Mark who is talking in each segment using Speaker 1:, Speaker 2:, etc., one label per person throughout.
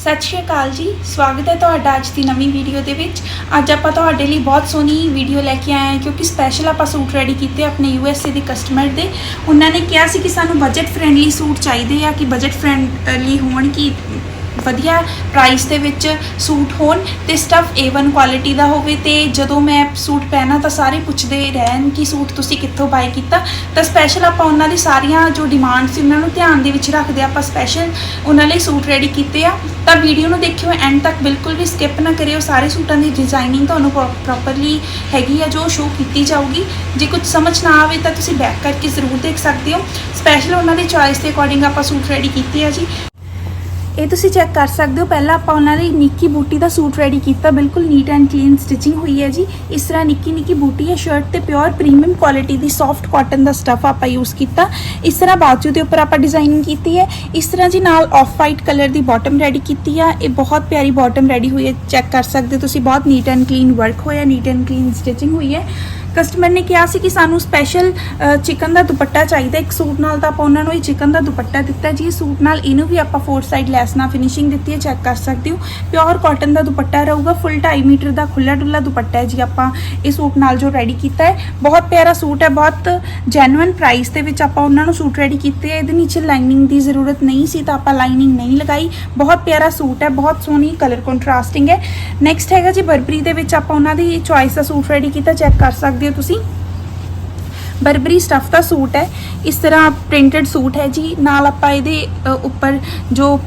Speaker 1: ਸਤਿ ਸ਼੍ਰੀ ਅਕਾਲ ਜੀ। ਸਵਾਗਤ ਹੈ ਤੁਹਾਡਾ ਅੱਜ ਦੀ ਨਵੀਂ ਵੀਡੀਓ ਦੇ ਵਿੱਚ। ਅੱਜ ਆਪਾਂ ਤੁਹਾਡੇ ਲਈ ਬਹੁਤ ਸੋਹਣੀ ਵੀਡੀਓ ਲੈ ਕੇ ਆਏ ਹਾਂ ਕਿਉਂਕਿ ਸਪੈਸ਼ਲ ਆਪਾਂ ਸੂਟ ਰੈਡੀ ਕੀਤੇ ਆਪਣੇ ਯੂਐਸਏ ਦੇ ਕਸਟਮਰ ਦੇ। ਉਹਨਾਂ ਨੇ ਕਿਹਾ ਸੀ ਕਿ ਸਾਨੂੰ ਬਜਟ ਫ੍ਰੈਂਡਲੀ ਸੂਟ ਚਾਹੀਦੇ ਆ ਕਿ ਬਜਟ ਫ੍ਰੈਂਡਲੀ ਹੋਣ ਕਿ ਵਧੀਆ ਪ੍ਰਾਈਸ ਦੇ ਵਿੱਚ ਸੂਟ ਹੋਣ ਤੇ ਸਟਫ A1 ਕੁਆਲਿਟੀ ਦਾ ਹੋਵੇ ਤੇ ਜਦੋਂ ਮੈਂ ਸੂਟ ਪਹਿਨਾ ਤਾਂ ਸਾਰੇ ਪੁੱਛਦੇ ਰਹਿਣ ਕਿ ਸੂਟ ਤੁਸੀਂ ਕਿੱਥੋਂ ਬਾਈ ਕੀਤਾ। ਤਾਂ ਸਪੈਸ਼ਲ ਆਪਾਂ ਉਹਨਾਂ ਦੀ ਸਾਰੀਆਂ ਜੋ ਡਿਮਾਂਡ ਸੀ ਉਹਨਾਂ ਨੂੰ ਧਿਆਨ ਦੇ ਵਿੱਚ ਰੱਖਦੇ ਆਪਾਂ ਸਪੈਸ਼ਲ ਉਹਨਾਂ ਲਈ ਸੂਟ ਰੈਡੀ ਕੀਤੇ ਆ। ਤਾਂ ਵੀਡੀਓ ਨੂੰ ਦੇਖਿਓ ਐਂਡ ਤੱਕ ਬਿਲਕੁਲ ਵੀ ਸਕਿਪ ਨਾ ਕਰਿਓ। ਸਾਰੇ ਸੂਟਾਂ ਦੀ ਡਿਜ਼ਾਈਨਿੰਗ ਤੁਹਾਨੂੰ ਪ੍ਰੋਪਰਲੀ ਹੈਗੀ ਆ, ਜੋ ਸ਼ੋ ਕੀਤੀ ਜਾਊਗੀ। ਜੇ ਕੁਝ ਸਮਝ ਨਾ ਆਵੇ ਤਾਂ ਤੁਸੀਂ ਬੈਕ ਕਰਕੇ ਜ਼ਰੂਰ ਦੇਖ ਸਕਦੇ ਹੋ। ਸਪੈਸ਼ਲ ਉਹਨਾਂ ਦੀ ਚੋਇਸ ਦੇ ਅਕੋਰਡਿੰਗ ਆਪਾਂ ਸੂਟ ਰੈਡੀ ਕੀਤੇ ਆ ਜੀ। ਇਹ ਤੁਸੀਂ ਚੈੱਕ ਕਰ ਸਕਦੇ ਹੋ, ਪਹਿਲਾਂ ਆਪਾਂ ਉਹਨਾਂ ਲਈ ਨਿੱਕੀ ਬੂਟੀ ਦਾ ਸੂਟ ਰੈਡੀ ਕੀਤਾ, ਬਿਲਕੁਲ ਨੀਟ ਐਂਡ ਕਲੀਨ ਸਟਿਚਿੰਗ ਹੋਈ ਹੈ ਜੀ। ਇਸ ਤਰ੍ਹਾਂ ਨਿੱਕੀ ਨਿੱਕੀ ਬੂਟੀ ਹੈ ਸ਼ਰਟ ਤੇ ਪਿਓਰ ਪ੍ਰੀਮੀਅਮ ਕੁਆਲਿਟੀ ਦੀ ਸੌਫਟ ਕਾਟਨ ਦਾ ਸਟਫ ਆਪਾਂ ਯੂਜ਼ ਕੀਤਾ। ਇਸ ਤਰ੍ਹਾਂ ਬਾਜੂ ਦੇ ਉੱਪਰ ਆਪਾਂ ਡਿਜ਼ਾਈਨਿੰਗ ਕੀਤੀ ਹੈ। ਇਸ ਤਰ੍ਹਾਂ ਜੀ ਨਾਲ ਆਫ ਵਾਈਟ ਕਲਰ ਦੀ ਬਾਟਮ ਰੈਡੀ ਕੀਤੀ ਆ। ਇਹ ਬਹੁਤ ਪਿਆਰੀ ਬਾਟਮ ਰੈਡੀ ਹੋਈ ਹੈ ਚੈੱਕ ਕਰ ਸਕਦੇ ਹੋ ਤੁਸੀਂ। ਬਹੁਤ ਨੀਟ ਐਂਡ ਕਲੀਨ ਵਰਕ ਹੋਇਆ ਨੀਟ ਐਂਡ ਕਲੀਨ ਸਟਿਚਿੰਗ ਹੋਈ ਹੈ। ਕਸਟਮਰ ਨੇ ਕਿਹਾ ਸੀ ਕਿ ਸਾਨੂੰ ਸਪੈਸ਼ਲ ਚਿਕਨ ਦਾ ਦੁਪੱਟਾ ਚਾਹੀਦਾ ਇੱਕ ਸੂਟ ਨਾਲ ਤਾਂ ਆਪਾਂ ਉਹਨਾਂ ਨੂੰ ਹੀ ਚਿਕਨ ਦਾ ਦੁਪੱਟਾ ਦਿੱਤਾ ਜੀ ਸੂਟ ਨਾਲ ਇਹਨੂੰ ਵੀ ਆਪਾਂ ਫੋਰ ਸਾਈਡ ਲੈਸ ਨਾਲ ਫਿਨਿਸ਼ਿੰਗ ਦਿੱਤੀ ਹੈ ਚੈੱਕ ਕਰ ਸਕਦੇ ਹੋ। ਪਿਓਰ ਕਾਟਨ ਦਾ ਦੁਪੱਟਾ ਰਹੂਗਾ ਫੁੱਲ 2.5 ਮੀਟਰ ਦਾ ਖੁੱਲਾ ਡੁੱਲਾ ਦੁਪੱਟਾ ਹੈ ਜੀ ਆਪਾਂ ਇਹ ਸੂਟ ਨਾਲ ਜੋ ਰੈਡੀ ਕੀਤਾ ਹੈ। ਬਹੁਤ ਪਿਆਰਾ ਸੂਟ ਹੈ, ਬਹੁਤ ਜੈਨੂਇਨ ਪ੍ਰਾਈਸ ਦੇ ਵਿੱਚ ਆਪਾਂ ਉਹਨਾਂ ਨੂੰ ਸੂਟ ਰੈਡੀ ਕੀਤੇ ਹੈ। ਇਹਦੇ ਨੀਚੇ ਲਾਈਨਿੰਗ ਦੀ ਜ਼ਰੂਰਤ ਨਹੀਂ ਸੀ ਤਾਂ ਆਪਾਂ ਲਾਈਨਿੰਗ ਨਹੀਂ ਲਗਾਈ। ਬਹੁਤ ਪਿਆਰਾ ਸੂਟ ਹੈ, ਬਹੁਤ ਸੋਹਣੀ ਕਲਰ ਕੰਟਰਾਸਟਿੰਗ ਹੈ। ਨੈਕਸਟ ਹੈਗਾ ਜੀ ਬਰਬਰੀ ਦੇ ਵਿੱਚ ਆਪਾਂ ਉਹਨਾਂ ਦੀ ਚੋਇਸ ਦਾ ਸੂਟ ਰੈਡੀ ਕੀਤਾ ਚੈੱਕ ਕਰ ਸਕਦੇ ਹੋ ਤੁਸੀਂ? ਬਰਬਰੀ ਸਟਫ ਦਾ ਸੂਟ ਹੈ। ਇਸ ਤਰ੍ਹਾਂ ਪ੍ਰਿੰਟਡ ਸੂਟ ਹੈ ਜੀ। ਨਾਲ ਆਪਾਂ ਇਹਦੇ ਉੱਪਰ ਜੋ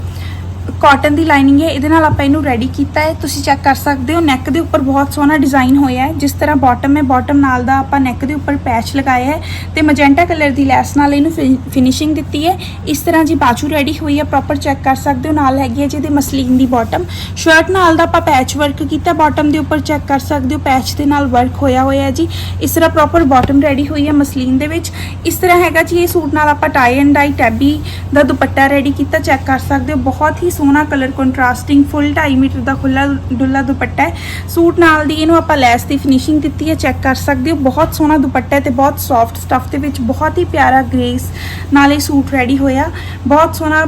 Speaker 1: ਕਾਟਨ ਦੀ ਲਾਈਨਿੰਗ ਹੈ, ਇਹਦੇ ਨਾਲ ਆਪਾਂ ਇਹਨੂੰ ਰੈਡੀ ਕੀਤਾ ਹੈ। ਤੁਸੀਂ ਚੈੱਕ ਕਰ ਸਕਦੇ ਹੋ ਨੈਕ ਦੇ ਉੱਪਰ ਬਹੁਤ ਸੋਹਣਾ ਡਿਜ਼ਾਈਨ ਹੋਇਆ ਹੈ। ਜਿਸ ਤਰ੍ਹਾਂ ਬਾਟਮ ਹੈ ਬਾਟਮ ਨਾਲ ਦਾ ਆਪਾਂ ਨੈਕ ਦੇ ਉੱਪਰ ਪੈਚ ਲਗਾਇਆ ਹੈ ਤੇ ਮਜੈਂਟਾ ਕਲਰ ਦੀ ਲੈਸ ਨਾਲ ਇਹਨੂੰ ਫਿਨਿਸ਼ਿੰਗ ਦਿੱਤੀ ਹੈ। ਇਸ ਤਰ੍ਹਾਂ ਜੀ ਬਾਜੂ ਰੈਡੀ ਹੋਈ ਹੈ ਪ੍ਰੋਪਰ ਚੈੱਕ ਕਰ ਸਕਦੇ ਹੋ। ਨਾਲ ਹੈਗੀ ਹੈ ਜਿਹਦੇ ਮਸਲੀਨ ਦੀ ਬਾਟਮ ਸ਼ਰਟ ਨਾਲ ਦਾ ਆਪਾਂ ਪੈਚ ਵਰਕ ਕੀਤਾ ਬਾਟਮ ਦੇ ਉੱਪਰ ਚੈੱਕ ਕਰ ਸਕਦੇ ਹੋ। ਪੈਚ ਦੇ ਨਾਲ ਵਰਕ ਹੋਇਆ ਹੋਇਆ ਹੈ ਜੀ। ਇਸ ਤਰ੍ਹਾਂ ਪ੍ਰੋਪਰ ਬਾਟਮ ਰੈਡੀ ਹੋਈ ਹੈ ਮਸਲੀਨ ਦੇ ਵਿੱਚ। ਇਸ ਤਰ੍ਹਾਂ ਹੈਗਾ ਜੀ, ਇਹ ਸੂਟ ਨਾਲ ਆਪਾਂ ਟਾਈ ਐਂਡ ਡਾਈ ਟੈਬੀ ਦਾ ਦੁਪੱਟਾ ਰੈਡੀ ਕੀਤਾ ਚੈੱਕ ਕਰ ਸਕਦੇ ਹੋ। ਬਹੁਤ ਹੀ ਸੋਹਣਾ ਕਲਰ ਕੰਟਰਾਸਟਿੰਗ ਫੁੱਲ 2.5 ਮੀਟਰ ਦਾ ਖੁੱਲਾ ਡੁੱਲਾ ਦੁਪੱਟਾ ਹੈ। ਸੂਟ ਨਾਲ ਦੀ ਇਹਨੂੰ ਆਪਾਂ ਲੈਸ ਦੀ ਫਿਨਿਸ਼ਿੰਗ ਦਿੱਤੀ ਹੈ ਚੈੱਕ ਕਰ ਸਕਦੇ ਹੋ। ਬਹੁਤ ਸੋਹਣਾ ਦੁਪੱਟਾ ਹੈ ਤੇ ਬਹੁਤ ਸੌਫਟ ਸਟੱਫ ਦੇ ਵਿੱਚ ਬਹੁਤ ਹੀ ਪਿਆਰਾ ਗ੍ਰੇਸ ਨਾਲ ਇਹ ਸੂਟ ਰੈਡੀ ਹੋਇਆ। ਬਹੁਤ ਸੋਹਣਾ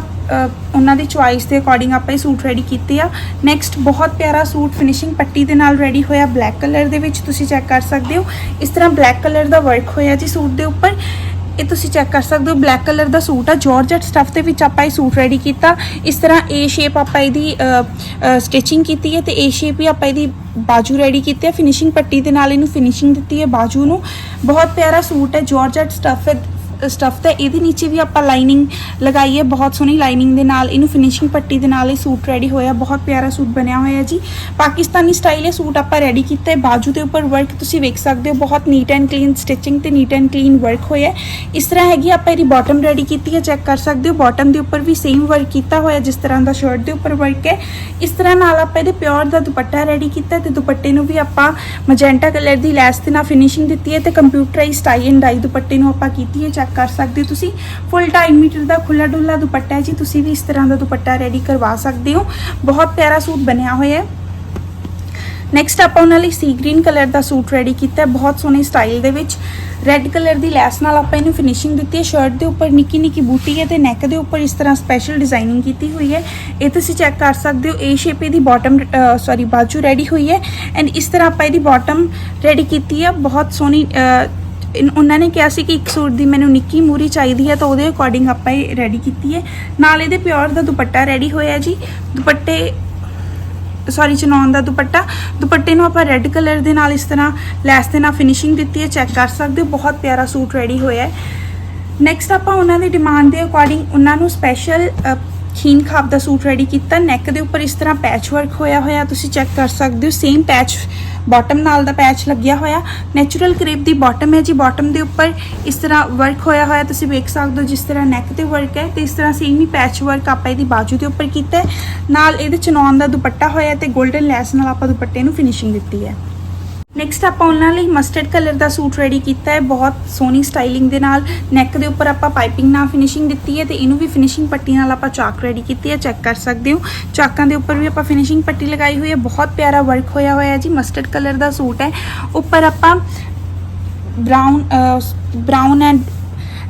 Speaker 1: ਉਹਨਾਂ ਦੀ ਚੁਆਇਸ ਦੇ ਅਕੋਰਡਿੰਗ ਆਪਾਂ ਇਹ ਸੂਟ ਰੈਡੀ ਕੀਤੇ ਆ। ਨੈਕਸਟ ਬਹੁਤ ਪਿਆਰਾ ਸੂਟ ਫਿਨਿਸ਼ਿੰਗ ਪੱਟੀ ਦੇ ਨਾਲ ਰੈਡੀ ਹੋਇਆ ਬਲੈਕ ਕਲਰ ਦੇ ਵਿੱਚ ਤੁਸੀਂ ਚੈੱਕ ਕਰ ਸਕਦੇ ਹੋ। ਇਸ ਤਰ੍ਹਾਂ ਬਲੈਕ ਕਲਰ ਦਾ ਵਰਕ ਹੋਇਆ ਜੀ ਸੂਟ ਦੇ ਉੱਪਰ। ਇਹ ਤੁਸੀਂ ਚੈੱਕ ਕਰ ਸਕਦੇ ਹੋ ਬਲੈਕ ਕਲਰ ਦਾ ਸੂਟ ਆ ਜਾਰਜਟ ਸਟਫ ਦੇ ਵਿੱਚ ਆਪਾਂ ਇਹ ਸੂਟ ਰੈਡੀ ਕੀਤਾ। ਇਸ ਤਰ੍ਹਾਂ ਏ ਸ਼ੇਪ ਆਪਾਂ ਇਹਦੀ ਸਟਿਚਿੰਗ ਕੀਤੀ ਹੈ ਤੇ ਏ ਸ਼ੇਪ ਹੀ ਆਪਾਂ ਇਹਦੀ ਬਾਜੂ ਰੈਡੀ ਕੀਤੀ ਹੈ। ਫਿਨਿਸ਼ਿੰਗ ਪੱਟੀ ਦੇ ਨਾਲ ਇਹਨੂੰ ਫਿਨਿਸ਼ਿੰਗ ਦਿੱਤੀ ਹੈ ਬਾਜੂ ਨੂੰ। ਬਹੁਤ ਪਿਆਰਾ ਸੂਟ ਹੈ ਜਾਰਜਟ ਸਟਫ ਸਟਫ ਤੇ ਇਹਦੇ ਨੀਚੇ ਵੀ ਆਪਾਂ ਲਾਈਨਿੰਗ ਲਗਾਈ ਹੈ, ਬਹੁਤ ਸੋਹਣੀ ਲਾਈਨਿੰਗ ਦੇ ਨਾਲ, ਇਹਨੂੰ ਫਿਨਿਸ਼ਿੰਗ ਪੱਟੀ ਦੇ ਨਾਲ ਇਹ ਸੂਟ ਰੈਡੀ ਹੋਇਆ, ਬਹੁਤ ਪਿਆਰਾ ਸੂਟ ਬਣਿਆ ਹੋਇਆ ਜੀ। ਪਾਕਿਸਤਾਨੀ ਸਟਾਈਲ ਇਹ ਸੂਟ ਆਪਾਂ ਰੈਡੀ ਕੀਤਾ ਹੈ, ਬਾਜੂ ਦੇ ਉੱਪਰ ਵਰਕ ਤੁਸੀਂ ਵੇਖ ਸਕਦੇ ਹੋ, ਬਹੁਤ ਨੀਟ ਐਂਡ ਕਲੀਨ ਸਟਿਚਿੰਗ ਤੇ ਨੀਟ ਐਂਡ ਕਲੀਨ ਵਰਕ ਹੋਇਆ ਇਸ ਤਰ੍ਹਾਂ ਹੈਗੀ ਆਪਾਂ ਇਹਦੀ ਬਾਟਮ ਰੈਡੀ ਕੀਤੀ ਹੈ ਚੈੱਕ ਕਰ ਸਕਦੇ ਹੋ ਬਾਟਮ ਦੇ ਉੱਪਰ ਵੀ ਸੇਮ ਵਰਕ ਕੀਤਾ ਹੋਇਆ, ਜਿਸ ਤਰ੍ਹਾਂ ਦਾ ਸ਼ਰਟ ਦੇ ਉੱਪਰ ਵਰਕ ਹੈ। ਇਸ ਤਰ੍ਹਾਂ ਨਾਲ ਆਪਾਂ ਇਹਦੇ ਪਿਓਰ ਦਾ ਦੁਪੱਟਾ ਰੈਡੀ ਕੀਤਾ ਤੇ ਦੁਪੱਟੇ ਨੂੰ ਵੀ ਆਪਾਂ ਮਜੈਂਟਾ ਕਲਰ ਦੀ ਲੈਸ ਦੇ ਨਾਲ ਫਿਨਿਸ਼ਿੰਗ ਦਿੱਤੀ ਹੈ ਤੇ ਕੰਪਿਊਟਰਾਈਜ਼ ਟਾਈ ਐਂਡ ਡਾਈ ਦੁਪੱਟੇ ਨੂੰ ਆਪਾਂ ਕੀਤੀ ਹੈ ਚੈੱਕ ਕਰ ਸਕਦੇ ਹੋ ਤੁਸੀਂ। ਫੁੱਲ 2.5 ਮੀਟਰ ਦਾ ਖੁੱਲਾ ਡੁੱਲਾ ਦੁਪੱਟਾ ਹੈ ਜੀ। ਤੁਸੀਂ ਵੀ ਇਸ ਤਰ੍ਹਾਂ ਦਾ ਦੁਪੱਟਾ ਰੈਡੀ ਕਰਵਾ ਸਕਦੇ ਹੋ। ਬਹੁਤ ਪਿਆਰਾ ਸੂਟ ਬਣਿਆ ਹੋਇਆ ਹੈ। ਨੈਕਸਟ ਆਪਾਂ ਉਹਨਾਂ ਲਈ ਸੀ ਗ੍ਰੀਨ ਕਲਰ ਦਾ ਸੂਟ ਰੈਡੀ ਕੀਤਾ ਬਹੁਤ ਸੋਹਣੇ ਸਟਾਈਲ ਦੇ ਵਿੱਚ। ਰੈੱਡ ਕਲਰ ਦੀ ਲੈਸ ਨਾਲ ਆਪਾਂ ਇਹਨੂੰ ਫਿਨਿਸ਼ਿੰਗ ਦਿੱਤੀ ਹੈ। ਸ਼ਰਟ ਦੇ ਉੱਪਰ ਨਿੱਕੀ ਨਿੱਕੀ ਬੂਟੀ ਹੈ ਤੇ ਨੈਕ ਦੇ ਉੱਪਰ ਇਸ ਤਰ੍ਹਾਂ ਸਪੈਸ਼ਲ ਡਿਜ਼ਾਈਨਿੰਗ ਕੀਤੀ ਹੋਈ ਹੈ। ਇਹ ਤੁਸੀਂ ਚੈੱਕ ਕਰ ਸਕਦੇ ਹੋ। ਏ ਸ਼ੇਪ ਦੀ ਬਾਟਮ ਸੌਰੀ ਬਾਜੂ ਰੈਡੀ ਹੋਈ ਹੈ। ਐਂਡ ਇਸ ਤਰ੍ਹਾਂ ਆਪਾਂ ਇਹਦੀ ਬਾਟਮ ਰੈਡੀ ਕੀਤੀ ਹੈ। ਬਹੁਤ ਸੋਹਣੀ ਇਨ- ਉਹਨਾਂ ਨੇ ਕਿਹਾ ਸੀ ਕਿ ਇੱਕ ਸੂਟ ਦੀ ਮੈਨੂੰ ਨਿੱਕੀ ਮੂਰੀ ਚਾਹੀਦੀ ਹੈ ਤਾਂ ਉਹਦੇ ਅਕੋਰਡਿੰਗ ਆਪਾਂ ਇਹ ਰੈਡੀ ਕੀਤੀ ਹੈ। ਨਾਲ ਇਹਦੇ ਪਿਓਰ ਦਾ ਦੁਪੱਟਾ ਰੈਡੀ ਹੋਇਆ ਜੀ। ਦੁਪੱਟੇ ਸੌਰੀ ਚਨੌਨ ਦਾ ਦੁਪੱਟਾ। ਦੁਪੱਟੇ ਨੂੰ ਆਪਾਂ ਰੈੱਡ ਕਲਰ ਦੇ ਨਾਲ ਇਸ ਤਰ੍ਹਾਂ ਲੈਸ ਦੇ ਨਾਲ ਫਿਨਿਸ਼ਿੰਗ ਦਿੱਤੀ ਹੈ ਚੈੱਕ ਕਰ ਸਕਦੇ ਹੋ। ਬਹੁਤ ਪਿਆਰਾ ਸੂਟ ਰੈਡੀ ਹੋਇਆ ਹੈ। ਨੈਕਸਟ ਆਪਾਂ ਉਹਨਾਂ ਦੀ ਡਿਮਾਂਡ ਦੇ ਅਕੋਰਡਿੰਗ ਉਹਨਾਂ ਨੂੰ ਸਪੈਸ਼ਲ ਖੀਨ ਖਾਬ ਦਾ ਸੂਟ ਰੈਡੀ ਕੀਤਾ ਨੈਕ ਦੇ ਉੱਪਰ ਇਸ ਤਰ੍ਹਾਂ ਪੈਚ ਵਰਕ ਹੋਇਆ ਹੋਇਆ, ਤੁਸੀਂ ਚੈੱਕ ਕਰ ਸਕਦੇ ਹੋ ਸੇਮ ਪੈਚ ਬਾਟਮ ਨਾਲ ਦਾ ਪੈਚ ਲੱਗਿਆ ਹੋਇਆ। ਨੈਚੁਰਲ ਕਰੇਪ ਦੀ ਬਾਟਮ ਹੈ ਜੀ ਬਾਟਮ ਦੇ ਉੱਪਰ ਇਸ ਤਰ੍ਹਾਂ ਵਰਕ ਹੋਇਆ ਹੋਇਆ, ਤੁਸੀਂ ਵੇਖ ਸਕਦੇ ਹੋ ਜਿਸ ਤਰ੍ਹਾਂ ਨੈਕ ਤੇ ਵਰਕ ਹੈ ਤੇ ਇਸ ਤਰ੍ਹਾਂ ਸੇਮ ਹੀ ਪੈਚ ਵਰਕ ਆਪਾਂ ਇਹਦੀ ਬਾਜੂ ਦੇ ਉੱਪਰ ਕੀਤਾ ਹੈ। ਨਾਲ ਇਹਦੇ ਚਨੌਨ ਦਾ ਦੁਪੱਟਾ ਹੋਇਆ ਤੇ 골ਡਨ ਲੈਸ ਨਾਲ ਆਪਾਂ ਦੁਪੱਟੇ ਨੂੰ ਫਿਨਿਸ਼ਿੰਗ ਦਿੱਤੀ ਹੈ। ਨੈਕਸਟ ਆਪਾਂ ਉਹਨਾਂ ਲਈ ਮਸਟਰਡ ਕਲਰ ਦਾ ਸੂਟ ਰੈਡੀ ਕੀਤਾ ਹੈ, ਬਹੁਤ ਸੋਹਣੀ ਸਟਾਈਲਿੰਗ ਦੇ ਨਾਲ। ਨੈਕ ਦੇ ਉੱਪਰ ਆਪਾਂ ਪਾਈਪਿੰਗ ਨਾਲ ਫਿਨਿਸ਼ਿੰਗ ਦਿੱਤੀ ਹੈ ਤੇ ਇਹਨੂੰ ਵੀ ਫਿਨਿਸ਼ਿੰਗ ਪੱਟੀ ਨਾਲ ਆਪਾਂ ਚਾਕ ਰੈਡੀ ਕੀਤੀ ਹੈ ਚੈੱਕ ਕਰ ਸਕਦੇ ਹੋ। ਚਾਕਾਂ ਦੇ ਉੱਪਰ ਵੀ ਆਪਾਂ ਫਿਨਿਸ਼ਿੰਗ ਪੱਟੀ ਲਗਾਈ ਹੋਈ ਹੈ, ਬਹੁਤ ਪਿਆਰਾ ਵਰਕ ਹੋਇਆ ਹੋਇਆ ਹੈ ਜੀ ਮਸਟਰਡ ਕਲਰ ਦਾ ਸੂਟ ਹੈ। ਉੱਪਰ ਆਪਾਂ brown brown and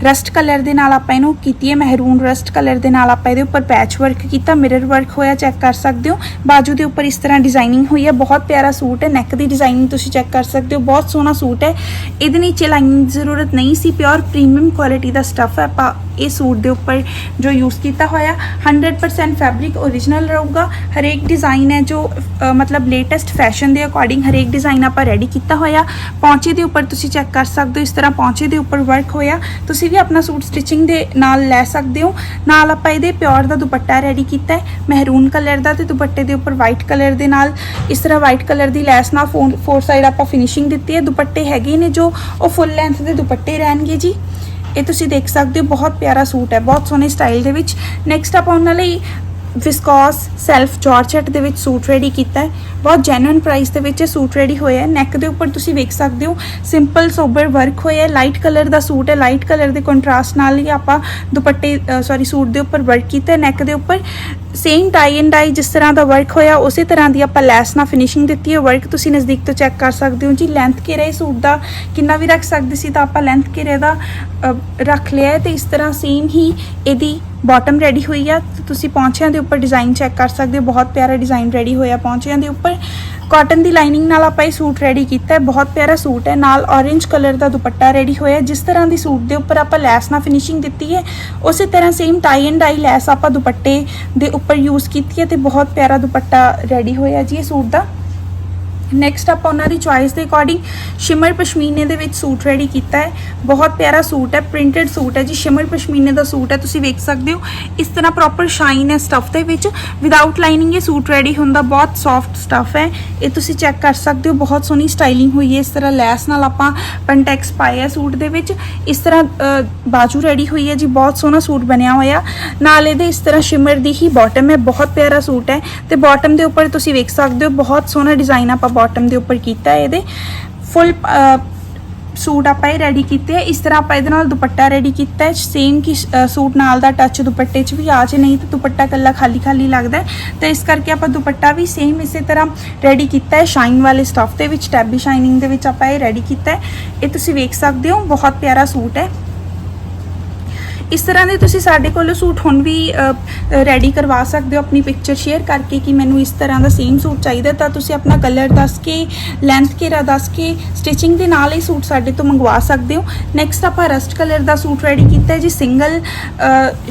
Speaker 1: rust colour ਦੇ ਨਾਲ ਆਪਾਂ ਇਹਨੂੰ ਕੀਤੀ ਹੈ ਮਹਿਰੂਨ ਰਸਟ ਕਲਰ ਦੇ ਨਾਲ ਆਪਾਂ ਇਹਦੇ ਉੱਪਰ ਪੈਚ ਵਰਕ ਕੀਤਾ ਮਿਰਰ ਵਰਕ ਹੋਇਆ ਚੈੱਕ ਕਰ ਸਕਦੇ ਹੋ। ਬਾਜੂ ਦੇ ਉੱਪਰ ਇਸ ਤਰ੍ਹਾਂ ਡਿਜ਼ਾਈਨਿੰਗ ਹੋਈ ਹੈ, ਬਹੁਤ ਪਿਆਰਾ ਸੂਟ ਹੈ ਨੈਕ ਦੀ ਡਿਜ਼ਾਈਨਿੰਗ ਤੁਸੀਂ ਚੈੱਕ ਕਰ ਸਕਦੇ ਹੋ, ਬਹੁਤ ਸੋਹਣਾ ਸੂਟ ਹੈ। ਇਹਦੇ ਨੀਚੇ ਲਾਈਨਿੰਗ ਦੀ ਜ਼ਰੂਰਤ ਨਹੀਂ ਸੀ ਪਿਓਰ ਪ੍ਰੀਮੀਅਮ ਕੁਆਲਿਟੀ ਦਾ ਸਟੱਫ ਹੈ, ਆਪਾਂ ਇਹ ਸੂਟ ਦੇ ਉੱਪਰ ਜੋ ਯੂਜ਼ ਕੀਤਾ ਹੋਇਆ 100% ਫੈਬਰਿਕ ਓਰੀਜਨਲ ਰਹੂਗਾ। ਹਰੇਕ ਡਿਜ਼ਾਈਨ ਹੈ ਜੋ ਮਤਲਬ ਲੇਟੈਸਟ ਫੈਸ਼ਨ ਦੇ ਅਕੋਰਡਿੰਗ ਹਰੇਕ ਡਿਜ਼ਾਈਨ ਆਪਾਂ ਰੈਡੀ ਕੀਤਾ ਹੋਇਆ। ਪੌਂਚੇ ਦੇ ਉੱਪਰ ਤੁਸੀਂ ਚੈੱਕ ਕਰ ਸਕਦੇ ਹੋ, ਇਸ ਤਰ੍ਹਾਂ ਪੌਂਚੇ ਦੇ ਉੱਪਰ ਵਰਕ ਹੋਇਆ। ਤੁਸੀਂ ਵੀ ਆਪਣਾ ਸੂਟ ਸਟਿਚਿੰਗ ਦੇ ਨਾਲ ਲੈ ਸਕਦੇ ਹੋ। ਨਾਲ ਆਪਾਂ ਇਹਦੇ ਪਿਓਰ ਦਾ ਦੁਪੱਟਾ ਰੈਡੀ ਕੀਤਾ ਹੈ ਮਹਿਰੂਨ ਕਲਰ ਦਾ ਤੇ ਦੁਪੱਟੇ ਦੇ ਉੱਪਰ ਵਾਈਟ ਕਲਰ ਦੇ ਨਾਲ। ਇਸ ਤਰ੍ਹਾਂ ਵਾਈਟ ਕਲਰ ਦੀ ਲੈਸ ਨਾਲ ਫੋਰ ਸਾਈਡ ਆਪਾਂ ਫਿਨਿਸ਼ਿੰਗ ਦਿੱਤੀ ਹੈ। ਦੁਪੱਟੇ ਹੈਗੇ ਨੇ ਜੋ, ਉਹ ਫੁੱਲ ਲੈਂਥ ਦੇ ਦੁਪੱਟੇ ਰਹਿਣਗੇ ਜੀ। ਇਹ ਤੁਸੀਂ ਦੇਖ ਸਕਦੇ ਹੋ, ਬਹੁਤ ਪਿਆਰਾ ਸੂਟ ਹੈ, ਬਹੁਤ ਸੋਹਣੇ ਸਟਾਈਲ ਦੇ ਵਿੱਚ। ਨੈਕਸਟ ਆਪਾਂ ਉਹਨਾਂ ਲਈ ਵਿਸਕੋਸ ਸੈਲਫ ਜਾਰਜਟ ਦੇ ਵਿੱਚ ਸੂਟ ਰੈਡੀ ਕੀਤਾ ਹੈ। ਬਹੁਤ ਜੈਨੂਇਨ ਪ੍ਰਾਈਸ ਦੇ ਵਿੱਚ ਇਹ ਸੂਟ ਰੈਡੀ ਹੋਇਆ ਹੈ। ਨੈਕ ਦੇ ਉੱਪਰ ਤੁਸੀਂ ਵੇਖ ਸਕਦੇ ਹੋ ਸਿੰਪਲ ਸੋਬਰ ਵਰਕ ਹੋਇਆ ਹੈ। ਲਾਈਟ ਕਲਰ ਦਾ ਸੂਟ ਹੈ। ਲਾਈਟ ਕਲਰ ਦੇ ਕੰਟਰਾਸਟ ਨਾਲ ਹੀ ਆਪਾਂ ਦੁਪੱਟੇ ਸੌਰੀ ਸੂਟ ਦੇ ਉੱਪਰ ਵਰਕ ਕੀਤਾ ਹੈ। ਨੈਕ ਦੇ ਉੱਪਰ ਸੇਮ ਟਾਈ ਐਂਡ ਡਾਈ ਜਿਸ ਤਰ੍ਹਾਂ ਦਾ ਵਰਕ ਹੋਇਆ, ਉਸੇ ਤਰ੍ਹਾਂ ਦੀ ਆਪਾਂ ਲੈਸ ਨਾਲ ਫਿਨਿਸ਼ਿੰਗ ਦਿੱਤੀ ਹੈ। ਵਰਕ ਤੁਸੀਂ ਨਜ਼ਦੀਕ ਤੋਂ ਚੈੱਕ ਕਰ ਸਕਦੇ ਹੋ ਜੀ। ਲੈਂਥ ਘੇਰਾ ਇਹ ਸੂਟ ਦਾ? ਕਿੰਨਾ ਵੀ ਰੱਖ ਸਕਦੇ ਸੀ ਤਾਂ ਆਪਾਂ ਲੈਂਥ ਘੇਰੇ ਦਾ ਰੱਖ ਲਿਆ ਹੈ। ਤੇ ਇਸ ਤਰ੍ਹਾਂ ਸੇਮ ਹੀ ਇਹਦੀ ਬਾਟਮ ਰੈਡੀ ਹੋਈ ਆ ਤੁਸੀਂ ਪੌਂਚਿਆਂ ਦੇ ਉੱਪਰ ਡਿਜ਼ਾਈਨ ਚੈੱਕ ਕਰ ਸਕਦੇ ਹੋ। ਬਹੁਤ ਪਿਆਰਾ ਡਿਜ਼ਾਈਨ ਰੈਡੀ ਹੋਇਆ ਪੌਂਚਿਆਂ ਦੇ ਉੱਪਰ। ਕਾਟਨ ਦੀ ਲਾਈਨਿੰਗ ਨਾਲ ਆਪਾਂ ਇਹ ਸੂਟ ਰੈਡੀ ਕੀਤਾ ਹੈ। ਬਹੁਤ ਪਿਆਰਾ ਸੂਟ ਹੈ। ਨਾਲ orange ਕਲਰ ਦਾ ਦੁਪੱਟਾ ਰੈਡੀ ਹੋਇਆ ਜਿਸ ਤਰ੍ਹਾਂ ਦੀ ਸੂਟ ਦੇ ਉੱਪਰ ਆਪਾਂ ਲੈਸ ਨਾਲ ਫਿਨਿਸ਼ਿੰਗ ਦਿੱਤੀ ਹੈ, ਉਸੇ ਤਰ੍ਹਾਂ same tie and dye lace ਆਪਾਂ ਦੁਪੱਟੇ ਦੇ ਉੱਪਰ ਯੂਜ਼ ਕੀਤੀ ਹੈ ਤੇ ਬਹੁਤ ਪਿਆਰਾ ਦੁਪੱਟਾ ਰੈਡੀ ਹੋਇਆ ਜੀ ਇਹ ਸੂਟ ਦਾ। ਨੈਕਸਟ ਆਪਾਂ ਉਹਨਾਂ ਦੀ ਚੁਆਇਸ ਦੇ ਅਕੋਰਡਿੰਗ ਸ਼ਿਮਰ ਪਸ਼ਮੀਨੇ ਦੇ ਵਿੱਚ ਸੂਟ ਰੈਡੀ ਕੀਤਾ ਹੈ। ਬਹੁਤ ਪਿਆਰਾ ਸੂਟ ਹੈ ਪ੍ਰਿੰਟਡ ਸੂਟ ਹੈ ਜੀ। ਸ਼ਿਮਰ ਪਸ਼ਮੀਨੇ ਦਾ ਸੂਟ ਹੈ, ਤੁਸੀਂ ਵੇਖ ਸਕਦੇ ਹੋ। ਇਸ ਤਰ੍ਹਾਂ ਪ੍ਰੋਪਰ ਸ਼ਾਈਨ ਹੈ ਸਟਫ ਦੇ ਵਿੱਚ। ਵਿਦਆਊਟ ਲਾਈਨਿੰਗ ਇਹ ਸੂਟ ਰੈਡੀ ਹੁੰਦਾ, ਬਹੁਤ ਸੌਫਟ ਸਟਫ ਹੈ। ਇਹ ਤੁਸੀਂ ਚੈੱਕ ਕਰ ਸਕਦੇ ਹੋ, ਬਹੁਤ ਸੋਹਣੀ ਸਟਾਈਲਿੰਗ ਹੋਈ ਹੈ। ਇਸ ਤਰ੍ਹਾਂ ਲੈਸ ਨਾਲ ਆਪਾਂ ਪੰਟੈਕਸ ਪਾਇਆ ਸੂਟ ਦੇ ਵਿੱਚ। ਇਸ ਤਰ੍ਹਾਂ ਬਾਜੂ ਰੈਡੀ ਹੋਈ ਹੈ ਜੀ। ਬਹੁਤ ਸੋਹਣਾ ਸੂਟ ਬਣਿਆ ਹੋਇਆ। ਨਾਲ ਇਹਦੇ ਇਸ ਤਰ੍ਹਾਂ ਸ਼ਿਮਰ ਦੀ ਹੀ ਬਾਟਮ ਹੈ। ਬਹੁਤ ਪਿਆਰਾ ਸੂਟ ਹੈ। ਤੇ ਬਾਟਮ ਦੇ ਉੱਪਰ ਤੁਸੀਂ ਵੇਖ ਸਕਦੇ ਹੋ, ਬਹੁਤ ਸੋਹਣਾ ਡਿਜ਼ਾਈਨ ਆਪਾਂ ਬਾਟਮ ਦੇ ਉੱਪਰ ਕੀਤਾ ਹੈ ਇਹਦੇ। ਫੁੱਲ ਸੂਟ ਆਪਾਂ ਇਹ ਰੈਡੀ ਕੀਤੇ ਹੈ ਇਸ ਤਰ੍ਹਾਂ ਆਪਾਂ ਇਹਦੇ ਨਾਲ ਦੁਪੱਟਾ ਰੈਡੀ ਕੀਤਾ ਹੈ। ਸੇਮ ਕਿ ਸੂਟ ਨਾਲ ਦਾ ਟੱਚ ਦੁਪੱਟੇ 'ਚ ਵੀ ਆ ਜੇ ਨਹੀਂ ਤਾਂ ਦੁਪੱਟਾ ਕੱਲਾ ਖਾਲੀ ਖਾਲੀ ਲੱਗਦਾ ਹੈ। ਤੇ ਇਸ ਕਰਕੇ ਆਪਾਂ ਦੁਪੱਟਾ ਵੀ ਸੇਮ ਇਸੇ ਤਰ੍ਹਾਂ ਰੈਡੀ ਕੀਤਾ ਹੈ। ਸ਼ਾਈਨ ਵਾਲੇ ਸਟਫ ਦੇ ਵਿੱਚ ਟੈਬੀ ਸ਼ਾਈਨਿੰਗ ਦੇ ਵਿੱਚ ਆਪਾਂ ਇਹ ਰੈਡੀ ਕੀਤਾ ਹੈ। ਇਹ ਤੁਸੀਂ ਵੇਖ ਸਕਦੇ ਹੋ। ਬਹੁਤ ਪਿਆਰਾ ਸੂਟ ਹੈ। ਇਸ ਤਰ੍ਹਾਂ ਦੇ ਤੁਸੀਂ ਸਾਡੇ ਕੋਲੋਂ ਸੂਟ ਹੁਣ ਵੀ ਰੈਡੀ ਕਰਵਾ ਸਕਦੇ ਹੋ ਆਪਣੀ ਪਿਕਚਰ ਸ਼ੇਅਰ ਕਰਕੇ ਕਿ ਮੈਨੂੰ ਇਸ ਤਰ੍ਹਾਂ ਦਾ ਸੇਮ ਸੂਟ ਚਾਹੀਦਾ ਤਾਂ ਤੁਸੀਂ ਆਪਣਾ ਕਲਰ ਦੱਸ ਕੇ ਲੈਂਥ ਘੇਰਾ ਦੱਸ ਕੇ ਸਟਿਚਿੰਗ ਦੇ ਨਾਲ ਹੀ ਸੂਟ ਸਾਡੇ ਤੋਂ ਮੰਗਵਾ ਸਕਦੇ ਹੋ। ਨੈਕਸਟ ਆਪਾਂ ਰਸਟ ਕਲਰ ਦਾ ਸੂਟ ਰੈਡੀ ਕੀਤਾ ਜੀ ਸਿੰਗਲ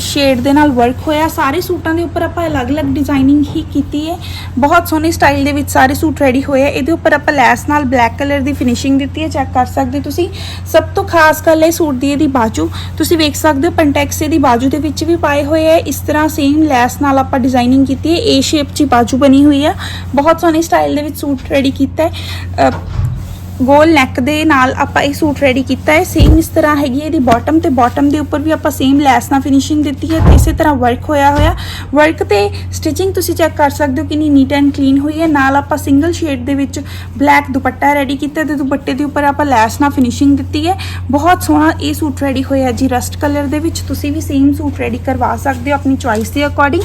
Speaker 1: ਸ਼ੇਡ ਦੇ ਨਾਲ ਵਰਕ ਹੋਇਆ। ਸਾਰੇ ਸੂਟਾਂ ਦੇ ਉੱਪਰ ਆਪਾਂ ਅਲੱਗ-ਅਲੱਗ ਡਿਜ਼ਾਈਨਿੰਗ ਹੀ ਕੀਤੀ ਹੈ। ਬਹੁਤ ਸੋਹਣੇ ਸਟਾਈਲ ਦੇ ਵਿੱਚ ਸਾਰੇ ਸੂਟ ਰੈਡੀ ਹੋਏ ਆ। ਇਹਦੇ ਉੱਪਰ ਆਪਾਂ ਲੈਸ ਨਾਲ ਬਲੈਕ ਕਲਰ ਦੀ ਫਿਨਿਸ਼ਿੰਗ ਦਿੱਤੀ ਹੈ। ਚੈੱਕ ਕਰ ਸਕਦੇ ਤੁਸੀਂ। ਸਭ ਤੋਂ ਖਾਸ ਗੱਲ ਹੈ ਸੂਟ ਦੀ ਇਹਦੀ ਬਾਜੂ। ਤੁਸੀਂ ਵੇਖ ਸਕਦੇ ਹੋ ਕੰਟੈਕਸੇ ਦੀ ਬਾਜੂ ਦੇ ਵਿੱਚ ਵੀ ਪਾਏ ਹੋਏ ਹੈ। ਇਸ ਤਰ੍ਹਾਂ ਸੇਮ ਲੈਸ ਨਾਲ ਆਪਾਂ ਡਿਜ਼ਾਈਨਿੰਗ ਕੀਤੀ ਹੈ। ਏ ਸ਼ੇਪ 'ਚ ਹੀ ਬਾਜੂ ਬਣੀ ਹੋਈ ਹੈ। ਬਹੁਤ ਸੋਹਣੇ ਸਟਾਈਲ ਦੇ ਵਿੱਚ ਸੂਟ ਰੈਡੀ ਕੀਤਾ ਹੈ। ਗੋਲ ਨੈਕ ਦੇ ਨਾਲ ਆਪਾਂ ਇਹ ਸੂਟ ਰੈਡੀ ਕੀਤਾ ਹੈ। ਸੇਮ ਇਸ ਤਰ੍ਹਾਂ ਹੈਗੀ ਹੈ ਇਹਦੀ ਬਾਟਮ ਤੇ ਬਾਟਮ ਦੇ ਉੱਪਰ ਵੀ ਆਪਾਂ ਸੇਮ ਲੈਸ ਨਾਲ ਫਿਨਿਸ਼ਿੰਗ ਦਿੱਤੀ ਹੈ ਤੇ ਇਸੇ ਤਰ੍ਹਾਂ ਵਰਕ ਹੋਇਆ ਹੋਇਆ। ਵਰਕ ਤੇ ਸਟਿਚਿੰਗ ਤੁਸੀਂ ਚੈੱਕ ਕਰ ਸਕਦੇ ਹੋ ਕਿੰਨੀ ਨੀਟ ਐਂਡ ਕਲੀਨ ਹੋਈ ਹੈ। ਨਾਲ ਆਪਾਂ ਸਿੰਗਲ ਸ਼ੇਡ ਦੇ ਵਿੱਚ ਬਲੈਕ ਦੁਪੱਟਾ ਰੈਡੀ ਕੀਤਾ ਤੇ ਦੁਪੱਟੇ ਦੇ ਉੱਪਰ ਆਪਾਂ ਲੈਸ ਨਾਲ ਫਿਨਿਸ਼ਿੰਗ ਦਿੱਤੀ ਹੈ। ਬਹੁਤ ਸੋਹਣਾ ਇਹ ਸੂਟ ਰੈਡੀ ਹੋਇਆ ਜੀ ਰਸਟ ਕਲਰ ਦੇ ਵਿੱਚ। ਤੁਸੀਂ ਵੀ ਸੇਮ ਸੂਟ ਰੈਡੀ ਕਰਵਾ ਸਕਦੇ ਹੋ ਆਪਣੀ ਚੁਆਇਸ ਦੇ ਅਕੋਰਡਿੰਗ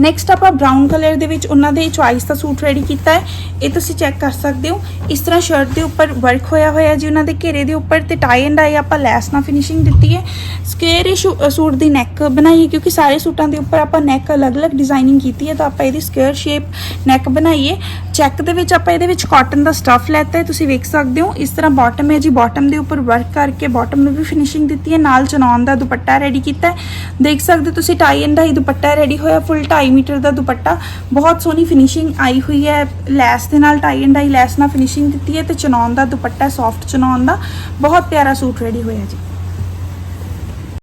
Speaker 1: ਨੈਕਸਟ ਆਪਾਂ ਬ੍ਰਾਊਨ ਕਲਰ ਦੇ ਵਿੱਚ ਉਹਨਾਂ ਦੇ ਚੁਆਇਸ ਦਾ ਸੂਟ ਰੈਡੀ ਕੀਤਾ ਹੈ। ਇਹ ਤੁਸੀਂ ਚੈੱਕ ਕਰ ਸਕਦੇ ਹੋ। ਇਸ ਤਰ੍ਹਾਂ ਸ਼ਰਟ ਦੇ ਉੱਪਰ ਵਰਕ ਹੋਇਆ ਹੋਇਆ ਜੀ ਉਹਨਾਂ ਦੇ ਘੇਰੇ ਦੇ ਉੱਪਰ ਤੇ ਟਾਈ ਐਂਡ ਆਈ ਆਪਾਂ ਲੈਸ ਨਾਲ ਫਿਨਿਸ਼ਿੰਗ ਦਿੱਤੀ ਹੈ। ਸਕੁਅਰ ਸੂਟ ਦੀ ਨੈਕ ਬਣਾਈ ਹੈ ਕਿਉਂਕਿ ਸਾਰੇ ਸੂਟਾਂ ਦੇ ਉੱਪਰ ਆਪਾਂ ਨੈਕ ਅਲੱਗ-ਅਲੱਗ ਡਿਜ਼ਾਈਨਿੰਗ ਕੀਤੀ ਹੈ ਤਾਂ ਆਪਾਂ ਇਹਦੀ ਸਕੇਅਰ ਸ਼ੇਪ ਨੈਕ ਬਣਾਈਏ। ਚੈੱਕ ਦੇ ਵਿੱਚ ਆਪਾਂ ਇਹਦੇ ਵਿੱਚ ਕਾਟਨ ਦਾ ਸਟਫ ਲੈਤਾ ਹੈ, ਤੁਸੀਂ ਵੇਖ ਸਕਦੇ ਹੋ। ਇਸ ਤਰ੍ਹਾਂ ਬਾਟਮ ਹੈ ਜੀ ਬਾਟਮ ਦੇ ਉੱਪਰ ਵਰਕ ਕਰਕੇ ਬਾਟਮ ਨੂੰ ਵੀ ਫਿਨਿਸ਼ਿੰਗ ਦਿੱਤੀ ਹੈ। ਨਾਲ ਚਨੌਨ ਦਾ ਦੁਪੱਟਾ ਰੈਡੀ ਕੀਤਾ ਹੈ। ਦੇਖ ਸਕਦੇ ਹੋ ਤੁਸੀਂ tie and I dupatta ready ਹੋਇਆ ਫੁੱਲ 2.5 ਮੀਟਰ ਦਾ ਦੁਪੱਟਾ। ਬਹੁਤ ਸੋਹਣੀ ਫਿਨਿਸ਼ਿੰਗ ਆਈ ਹੋਈ ਹੈ। ਲੈਸ ਦੇ ਨਾਲ ਟਾਈ ਐਂਡ ਆਈ ਲੈਸ ਨਾਲ ਫਿਨਿਸ਼ਿੰਗ ਦਿੱਤੀ ਹੈ ਤੇ ਚਨੌਨ ਦਾ ਦੁਪੱਟਾ ਸੌਫਟ ਚਨੌਨ ਦਾ ਬਹੁਤ ਪਿਆਰਾ ਸੂਟ ਰੈਡੀ ਹੋਇਆ ਜੀ।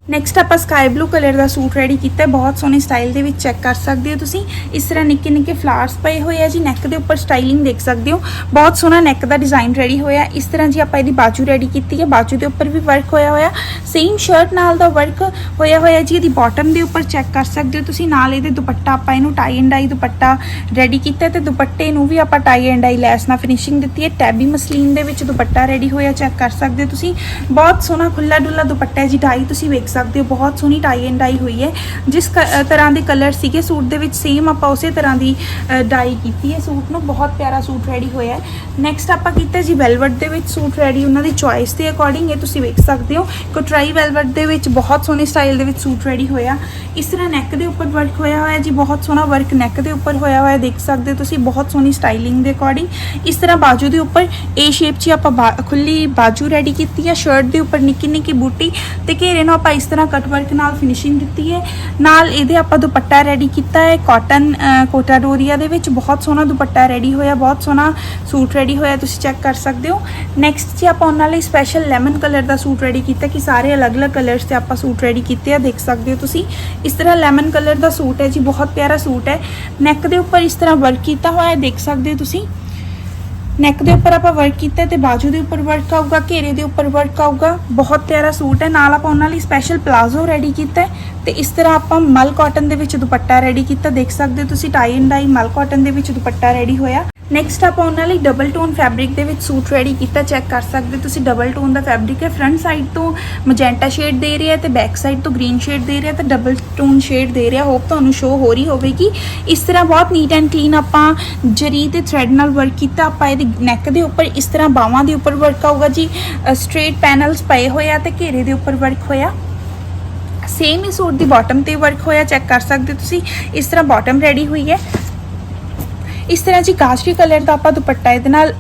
Speaker 1: ਨੈਕਸਟ ਆਪਾਂ ਸਕਾਈ ਬਲੂ ਕਲਰ ਦਾ ਸੂਟ ਰੈਡੀ ਕੀਤਾ ਬਹੁਤ ਸੋਹਣੇ ਸਟਾਈਲ ਦੇ ਵਿੱਚ ਚੈੱਕ ਕਰ ਸਕਦੇ ਹੋ ਤੁਸੀਂ। ਇਸ ਤਰ੍ਹਾਂ ਨਿੱਕੇ ਨਿੱਕੇ ਫਲਾਵਰਸ ਪਏ ਹੋਏ ਆ ਜੀ। ਨੈਕ ਦੇ ਉੱਪਰ ਸਟਾਈਲਿੰਗ ਦੇਖ ਸਕਦੇ ਹੋ। ਬਹੁਤ ਸੋਹਣਾ ਨੈਕ ਦਾ ਡਿਜ਼ਾਈਨ ਰੈਡੀ ਹੋਇਆ। ਇਸ ਤਰ੍ਹਾਂ ਜੀ ਆਪਾਂ ਇਹਦੀ ਬਾਜੂ ਰੈਡੀ ਕੀਤੀ ਹੈ। ਬਾਜੂ ਦੇ ਉੱਪਰ ਵੀ ਵਰਕ ਹੋਇਆ ਹੋਇਆ। ਸੇਮ ਸ਼ਰਟ ਨਾਲ ਦਾ ਵਰਕ ਹੋਇਆ ਹੋਇਆ ਜੀ। ਇਹਦੀ ਬਾਟਮ ਦੇ ਉੱਪਰ ਚੈੱਕ ਕਰ ਸਕਦੇ ਹੋ ਤੁਸੀਂ। ਨਾਲ ਇਹਦੇ ਦੁਪੱਟਾ ਆਪਾਂ ਇਹਨੂੰ tie and I dupatta ready ਕੀਤਾ ਹੈ ਤੇ ਦੁਪੱਟੇ ਨੂੰ ਵੀ ਆਪਾਂ ਟਾਈ ਐਂਡ ਆਈ ਲੈਸ ਨਾਲ ਫਿਨਿਸ਼ਿੰਗ ਦਿੱਤੀ ਹੈ। ਟੈਬੀ ਮਸਲੀਨ ਦੇ ਵਿੱਚ ਦੁਪੱਟਾ ਰੈਡੀ ਹੋਇਆ। ਚੈੱਕ ਕਰ ਸਕਦੇ ਹੋ ਤੁਸੀਂ। ਬਹੁਤ ਸੋਹਣਾ ਖੁੱਲਾ ਡੁੱਲਾ ਦੁਪੱਟਾ ਜੀ। ਟਾਈ ਤੁਸੀਂ ਵੇਖ ਸਕਦੇ ਹੋ। ਬਹੁਤ ਸੋਹਣੀ ਟਾਈ ਐਂਡ ਡਾਈ ਹੋਈ ਹੈ। ਜਿਸ ਕ- ਤਰ੍ਹਾਂ ਦੇ ਕਲਰ ਸੀਗੇ, ਸੂਟ ਦੇ ਵਿੱਚ ਸੇਮ ਆਪਾਂ ਉਸੇ ਤਰ੍ਹਾਂ ਦੀ ਡਾਈ ਕੀਤੀ ਹੈ। ਸੂਟ ਨੂੰ ਬਹੁਤ ਪਿਆਰਾ ਸੂਟ ਰੈਡੀ ਹੋਇਆ ਹੈ। ਨੈਕਸਟ ਆਪਾਂ ਕੀਤਾ ਜੀ ਵੈਲਵਟ ਦੇ ਵਿੱਚ ਸੂਟ ਰੈਡੀ ਉਹਨਾਂ ਦੀ ਚੋਇਸ ਦੇ ਅਕੋਰਡਿੰਗ ਇਹ ਤੁਸੀਂ ਵੇਖ ਸਕਦੇ ਹੋ ਕੋਟਰਾਈ ਵੈਲਵਟ ਦੇ ਵਿੱਚ ਬਹੁਤ ਸੋਹਣੇ ਸਟਾਈਲ ਦੇ ਵਿੱਚ ਸੂਟ ਰੈਡੀ ਹੋਇਆ। ਇਸ ਤਰ੍ਹਾਂ ਨੈਕ ਦੇ ਉੱਪਰ ਵਰਕ ਹੋਇਆ ਹੋਇਆ ਜੀ, ਬਹੁਤ ਸੋਹਣਾ ਵਰਕ ਨੈਕ ਦੇ ਉੱਪਰ ਹੋਇਆ ਹੋਇਆ, ਦੇਖ ਸਕਦੇ ਹੋ ਤੁਸੀਂ, ਬਹੁਤ ਸੋਹਣੀ ਸਟਾਈਲਿੰਗ ਦੇ ਅਕੋਰਡਿੰਗ ਇਸ ਤਰ੍ਹਾਂ ਬਾਜੂ ਦੇ ਉੱਪਰ ਏ ਸ਼ੇਪ 'ਚ ਆਪਾਂ ਬਾ- ਖੁੱਲੀ ਬਾਜੂ ਰੈਡੀ ਕੀਤੀ ਹੈ ਸ਼ਰਟ ਦੇ ਉੱਪਰ ਨਿੱਕੀ ਨਿੱਕੀ ਬੂਟੀ ਤੇ ਘੇਰੇ ਨੂੰ ਆਪਾਂ ਇਸ ਤਰ੍ਹਾਂ ਕਟ ਵਰਕ ਨਾਲ ਫਿਨਿਸ਼ਿੰਗ ਦਿੱਤੀ ਹੈ। ਨਾਲ ਇਹਦੇ ਆਪਾਂ ਦੁਪੱਟਾ ਰੈਡੀ ਕੀਤਾ ਹੈ ਕਾਟਨ ਕੋਟਾ ਡੋਰੀਆ ਦੇ ਵਿੱਚ ਬਹੁਤ ਸੋਹਣਾ ਦੁਪੱਟਾ ਰੈਡੀ ਹੋਇਆ, ਬਹੁਤ ਸੋਹਣਾ ਸੂਟ ਰੈਡੀ ਹੋਇਆ ਤੁਸੀਂ ਚੈੱਕ ਕਰ ਸਕਦੇ ਹੋ। ਨੈਕਸਟ ਜੀ ਆਪਾਂ ਉਹਨਾਂ ਲਈ ਸਪੈਸ਼ਲ ਲੈਮਨ ਕਲਰ ਦਾ ਸੂਟ ਰੈਡੀ ਕੀਤਾ ਕਿ ਸਾਰੇ ਅਲੱਗ-ਅਲੱਗ ਕਲਰਸ ਤੇ ਆਪਾਂ ਸੂਟ ਰੈਡੀ ਕੀਤੇ ਆ, ਦੇਖ ਸਕਦੇ ਹੋ ਤੁਸੀਂ। ਇਸ ਤਰ੍ਹਾਂ ਲੈਮਨ ਕਲਰ ਦਾ ਸੂਟ ਹੈ ਜੀ, ਬਹੁਤ ਪਿਆਰਾ ਸੂਟ ਹੈ। ਨੈਕ ਦੇ ਉੱਪਰ ਇਸ ਤਰ੍ਹਾਂ ਵਰਕ ਕੀਤਾ ਹੋਇਆ ਹੈ, ਦੇਖ ਸਕਦੇ ਹੋ ਤੁਸੀਂ। ਨੈਕ ਦੇ ਉੱਪਰ ਆਪਾਂ ਵਰਕ ਕੀਤਾ ਹੈ ਤੇ ਬਾਜੂ ਦੇ ਉੱਪਰ ਵਰਕ ਆਊਗਾ, ਘੇਰੇ ਦੇ ਉੱਪਰ ਵਰਕ ਆਊਗਾ। ਬਹੁਤ ਪਿਆਰਾ ਸੂਟ ਹੈ, ਨਾਲ ਆਪਾਂ ਉਹਨਾਂ ਲਈ ਸਪੈਸ਼ਲ ਪਲਾਜ਼ੋ ਰੈਡੀ ਕੀਤਾ ਹੈ। ਤੇ ਇਸ ਤਰ੍ਹਾਂ ਆਪਾਂ ਮਲ ਕਾਟਨ ਦੇ ਵਿੱਚ ਦੁਪੱਟਾ ਰੈਡੀ ਕੀਤਾ, ਦੇਖ ਸਕਦੇ ਹੋ ਤੁਸੀਂ ਟਾਈ ਐਂਡ ਡਾਈ ਮਲ ਕਾਟਨ ਦੇ ਵਿੱਚ ਦੁਪੱਟਾ ਰੈਡੀ ਹੋਇਆ। ਨੈਕਸਟ ਆਪਾਂ ਉਹਨਾਂ ਲਈ ਡਬਲ ਟੋਨ ਫੈਬਰਿਕ ਦੇ ਵਿੱਚ ਸੂਟ ਰੈਡੀ ਕੀਤਾ ਚੈੱਕ ਕਰ ਸਕਦੇ ਹੋ ਤੁਸੀਂ। ਡਬਲ ਟੋਨ ਦਾ ਫੈਬਰਿਕ ਹੈ ਫਰੰਟ ਸਾਈਡ ਤੋਂ ਮਜੈਂਟਾ ਸ਼ੇਡ ਦੇ ਰਿਹਾ ਤੇ ਬੈਕ ਸਾਈਡ ਤੋਂ ਗ੍ਰੀਨ ਸ਼ੇਡ ਦੇ ਰਿਹਾ ਤੇ ਡਬਲ ਟੋਨ ਸ਼ੇਡ ਦੇ ਰਿਹਾ। ਹੋਪ ਤੁਹਾਨੂੰ ਸ਼ੋ ਹੋ ਰਹੀ ਹੋਵੇਗੀ। ਇਸ ਤਰ੍ਹਾਂ ਬਹੁਤ ਨੀਟ ਐਂਡ ਕਲੀਨ ਆਪਾਂ ਜਰੀ ਤੇ ਥ੍ਰੈਡ ਨਾਲ ਵਰਕ ਕੀਤਾ। ਆਪਾਂ ਇਹਦੇ ਨੈਕ ਦੇ ਉੱਪਰ ਇਸ ਤਰ੍ਹਾਂ ਬਾਹਾਂ ਦੇ ਉੱਪਰ ਵਰਕ ਆਊਗਾ ਜੀ। ਸਟ੍ਰੇਟ ਪੈਨਲਸ ਪਏ ਹੋਏ ਆ ਤੇ ਘੇਰੇ ਦੇ ਉੱਪਰ ਵਰਕ ਹੋਇਆ। ਸੇਮ ਹੀ ਸੂਟ ਦੀ ਬਾਟਮ ਤੇ ਵਰਕ ਹੋਇਆ। ਚੈੱਕ ਕਰ ਸਕਦੇ ਹੋ ਤੁਸੀਂ। ਇਸ ਤਰ੍ਹਾਂ ਬਾਟਮ ਰੈਡੀ ਹੋਈ ਹੈ। ਇਸ ਤਰ੍ਹਾਂ ਜੀ ਕਾਸ਼ਰੀ ਕਲਰ ਦਾ ਆਪਾਂ ਦੁਪੱਟਾ ਇਹਦੇ ਨਾਲ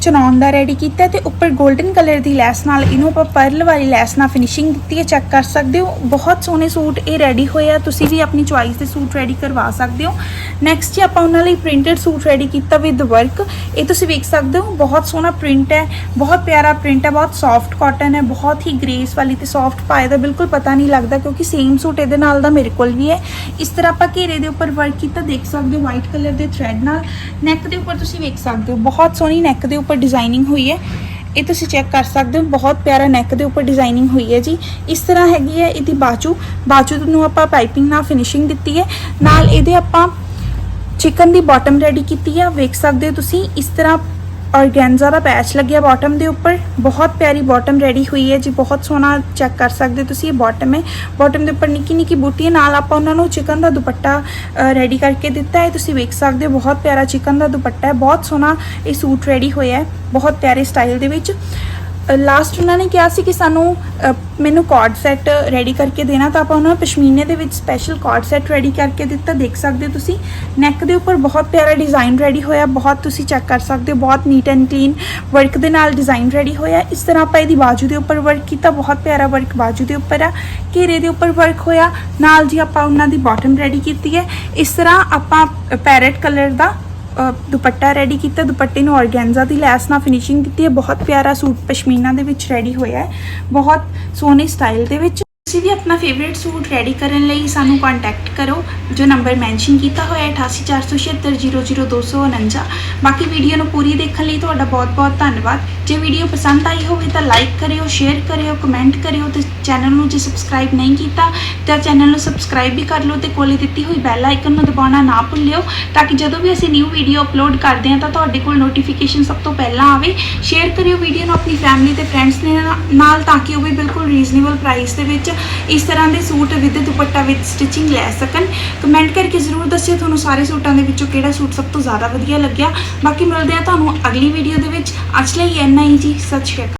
Speaker 1: ਚਨਾਉਣ ਦਾ ਰੈਡੀ ਕੀਤਾ ਹੈ ਤੇ ਉੱਪਰ 골ਡਨ ਕਲਰ ਦੀ ਲੈਸ ਨਾਲ ਇਹਨੂੰ ਆਪਾਂ ਪਰਲ ਵਾਲੀ ਲੈਸ ਨਾਲ ਫਿਨਿਸ਼ਿੰਗ ਦਿੱਤੀ ਹੈ ਚੈੱਕ ਕਰ ਸਕਦੇ ਹੋ। ਬਹੁਤ ਸੋਹਣੇ ਸੂਟ ਇਹ ਰੈਡੀ ਹੋਏ ਆ, ਤੁਸੀਂ ਵੀ ਆਪਣੀ ਚੁਆਇਸ ਦੇ ਸੂਟ ਰੈਡੀ ਕਰਵਾ ਸਕਦੇ ਹੋ। ਨੈਕਸਟ ਜੀ ਆਪਾਂ ਉਹਨਾਂ ਲਈ ਪ੍ਰਿੰਟਡ ਸੂਟ ਰੈਡੀ ਕੀਤਾ ਵਿਦ ਵਰਕ ਇਹ ਤੁਸੀਂ ਵੇਖ ਸਕਦੇ ਹੋ, ਬਹੁਤ ਸੋਹਣਾ ਪ੍ਰਿੰਟ ਹੈ, ਬਹੁਤ ਪਿਆਰਾ ਪ੍ਰਿੰਟ ਹੈ, ਬਹੁਤ ਸੌਫਟ ਕਾਟਨ ਹੈ, ਬਹੁਤ ਹੀ ਗ੍ਰੇਸ ਵਾਲੀ ਤੇ ਸੌਫਟ ਪਾਏ ਦਾ ਬਿਲਕੁਲ ਪਤਾ ਨਹੀਂ ਲੱਗਦਾ ਕਿਉਂਕਿ ਸੇਮ ਸੂਟ ਇਹਦੇ ਨਾਲ ਦਾ ਮੇਰੇ ਕੋਲ ਵੀ ਹੈ। ਇਸ ਤਰ੍ਹਾਂ ਆਪਾਂ ਘੇਰੇ ਦੇ ਉੱਪਰ ਵਰਕ ਕੀਤਾ, ਦੇਖ ਸਕਦੇ ਹੋ ਵਾਈਟ ਕਲਰ ਦੇ ਥ੍ਰੈਡ ਨਾਲ। ਨੈਕ ਦੇ ਉੱਪਰ ਤੁਸੀਂ ਵੇਖ ਸਕਦੇ ਹੋ, ਬਹੁਤ ਸੋਹਣੀ ਨੈਕ ਦੇ ਉੱਪਰ ਡਿਜ਼ਾਈਨਿੰਗ ਹੋਈ ਹੈ। ਇਹ ਤੁਸੀਂ ਚੈੱਕ ਕਰ ਸਕਦੇ ਹੋ, ਬਹੁਤ ਪਿਆਰਾ ਨੈਕ ਦੇ ਉੱਪਰ ਡਿਜ਼ਾਈਨਿੰਗ ਹੋਈ ਹੈ ਜੀ। ਇਸ ਤਰ੍ਹਾਂ ਹੈਗੀ ਹੈ ਇਹਦੀ ਬਾਜੂ। ਬਾਜੂ ਨੂੰ ਆਪਾਂ ਪਾਈਪਿੰਗ ਨਾਲ ਫਿਨਿਸ਼ਿੰਗ ਦਿੱਤੀ ਹੈ। ਨਾਲ ਇਹਦੇ ਆਪਾਂ ਚਿਕਨ ਦੀ ਬਾਟਮ ਰੈਡੀ ਕੀਤੀ ਹੈ। ਵੇਖ ਸਕਦੇ ਹੋ ਤੁਸੀਂ, ਇਸ ਤਰ੍ਹਾਂ ਔਰਗੈਂਜ਼ਾ ਦਾ ਪੈਚ ਲੱਗਿਆ ਬਾਟਮ ਦੇ ਉੱਪਰ। ਬਹੁਤ ਪਿਆਰੀ ਬਾਟਮ ਰੈਡੀ ਹੋਈ ਹੈ ਜੀ, ਬਹੁਤ ਸੋਹਣਾ ਚੈੱਕ ਕਰ ਸਕਦੇ ਹੋ ਤੁਸੀਂ ਇਹ ਬਾਟਮ ਹੈ। ਬਾਟਮ ਦੇ ਉੱਪਰ ਨਿੱਕੀ ਨਿੱਕੀ ਬੂਟੀਆਂ, ਨਾਲ ਆਪਾਂ ਉਹਨਾਂ ਨੂੰ ਚਿਕਨ ਦਾ ਦੁਪੱਟਾ ਰੈਡੀ ਕਰਕੇ ਦਿੱਤਾ ਹੈ। ਤੁਸੀਂ ਵੇਖ ਸਕਦੇ ਹੋ ਬਹੁਤ ਪਿਆਰਾ ਚਿਕਨ ਦਾ ਦੁਪੱਟਾ ਹੈ। ਬਹੁਤ ਸੋਹਣਾ ਇਹ ਸੂਟ ਰੈਡੀ ਹੋਇਆ ਹੈ, ਬਹੁਤ ਪਿਆਰੇ ਸਟਾਈਲ ਦੇ ਵਿੱਚ। ਲਾਸਟ ਉਹਨਾਂ ਨੇ ਕਿਹਾ ਸੀ ਕਿ ਸਾਨੂੰ ਮੈਨੂੰ ਕਾਰਡ ਸੈੱਟ ਰੈਡੀ ਕਰਕੇ ਦੇਣਾ ਤਾਂ ਆਪਾਂ ਉਹਨਾਂ ਨੂੰ ਪਸ਼ਮੀਨੇ ਦੇ ਵਿੱਚ ਸਪੈਸ਼ਲ ਕਾਰਡ ਸੈੱਟ ਰੈਡੀ ਕਰਕੇ ਦਿੱਤਾ, ਦੇਖ ਸਕਦੇ ਹੋ ਤੁਸੀਂ। ਨੈਕ ਦੇ ਉੱਪਰ ਬਹੁਤ ਪਿਆਰਾ ਡਿਜ਼ਾਈਨ ਰੈਡੀ ਹੋਇਆ, ਬਹੁਤ ਤੁਸੀਂ ਚੈੱਕ ਕਰ ਸਕਦੇ ਹੋ, ਬਹੁਤ ਨੀਟ ਐਂਡ ਕਲੀਨ ਵਰਕ ਦੇ ਨਾਲ ਡਿਜ਼ਾਈਨ ਰੈਡੀ ਹੋਇਆ। ਇਸ ਤਰ੍ਹਾਂ ਆਪਾਂ ਇਹਦੀ ਬਾਜੂ ਦੇ ਉੱਪਰ ਵਰਕ ਕੀਤਾ, ਬਹੁਤ ਪਿਆਰਾ ਵਰਕ ਬਾਜੂ ਦੇ ਉੱਪਰ ਆ। ਘੇਰੇ ਦੇ ਉੱਪਰ ਵਰਕ ਹੋਇਆ, ਨਾਲ ਜੀ ਆਪਾਂ ਉਹਨਾਂ ਦੀ ਬਾਟਮ ਰੈਡੀ ਕੀਤੀ ਹੈ। ਇਸ ਤਰ੍ਹਾਂ ਆਪਾਂ ਪੈਰਟ ਕਲਰ ਦਾ ਦੁਪੱਟਾ ਰੈਡੀ ਕੀਤਾ, ਦੁਪੱਟੇ ਨੂੰ ਔਰਗੈਂਜ਼ਾ ਦੀ ਲੈਸ ਨਾਲ ਫਿਨਿਸ਼ਿੰਗ ਕੀਤੀ ਹੈ। ਬਹੁਤ ਪਿਆਰਾ ਸੂਟ ਪਸ਼ਮੀਨਾ ਦੇ ਵਿੱਚ ਰੈਡੀ ਹੋਇਆ ਹੈ। ਬਹੁਤ ਸੋਹਣੇ ਸਟਾਈਲ ਦੇ ਵਿੱਚ ਵੀ ਆਪਣਾ ਫੇਵਰਿਟ ਸੂਟ ਰੈਡੀ ਕਰਨ ਲਈ ਸਾਨੂੰ ਕੰਟੈਕਟ ਕਰੋ, ਜੋ ਨੰਬਰ ਮੈਂਸ਼ਨ ਕੀਤਾ ਹੋਇਆ ਹੈ 8847600249 ਬਾਕੀ ਵੀਡੀਓ ਨੂੰ ਪੂਰੀ ਦੇਖਣ ਲਈ ਤੁਹਾਡਾ ਬਹੁਤ-ਬਹੁਤ ਧੰਨਵਾਦ। ਜੇ ਵੀਡੀਓ ਪਸੰਦ ਆਈ ਹੋਵੇ ਤਾਂ ਲਾਈਕ ਕਰਿਓ ਸ਼ੇਅਰ ਕਰਿਓ ਕਮੈਂਟ ਕਰਿਓ ਤੇ ਚੈਨਲ ਨੂੰ ਜੇ ਸਬਸਕ੍ਰਾਈਬ ਨਹੀਂ ਕੀਤਾ, ਤਾਂ ਚੈਨਲ ਨੂੰ ਸਬਸਕ੍ਰਾਈਬ ਵੀ ਕਰ ਲਓ ਤੇ ਕੋਲੇ ਦਿੱਤੀ ਹੋਈ ਬੈਲ ਆਈਕਨ ਨੂੰ ਦਬਾਉਣਾ ਨਾ ਭੁੱਲਿਓ, ਤਾਂ ਕਿ ਜਦੋਂ ਵੀ ਅਸੀਂ ਨਿਊ ਵੀਡੀਓ ਅਪਲੋਡ ਕਰਦੇ ਹਾਂ ਤਾਂ ਤੁਹਾਡੇ ਕੋਲ ਨੋਟੀਫਿਕੇਸ਼ਨ ਸਭ ਤੋਂ ਪਹਿਲਾਂ ਆਵੇ। ਸ਼ੇਅਰ ਕਰਿਓ ਵੀਡੀਓ ਨੂੰ ਆਪਣੀ ਫੈਮਿਲੀ ਤੇ ਫਰੈਂਡਸ ਦੇ ਨਾਲ ਤਾਂ ਕਿ ਉਹ ਵੀ ਬਿਲਕੁਲ ਰੀਜ਼ਨੇਬਲ ਪ੍ਰਾਈਸ ਦੇ ਵਿੱਚ ਇਸ ਤਰ੍ਹਾਂ ਦੇ suit with dupatta with stitching ਲੈ ਸਕਣ। ਕਮੈਂਟ ਕਰਕੇ ਜ਼ਰੂਰ ਦੱਸਿਓ ਤੁਹਾਨੂੰ ਸਾਰੇ ਸੂਟਾਂ ਦੇ ਵਿੱਚੋਂ ਕਿਹੜਾ ਸੂਟ ਸਭ ਤੋਂ ਜ਼ਿਆਦਾ ਵਧੀਆ ਲੱਗਿਆ। ਬਾਕੀ ਮਿਲਦੇ ਆ ਤੁਹਾਨੂੰ ਅਗਲੀ ਵੀਡੀਓ ਦੇ ਵਿੱਚ। ਅੱਜ ਲਈ ਇੰਨਾ ਹੀ ਜੀ, ਸਤਿ ਸ਼੍ਰੀ ਅਕਾਲ।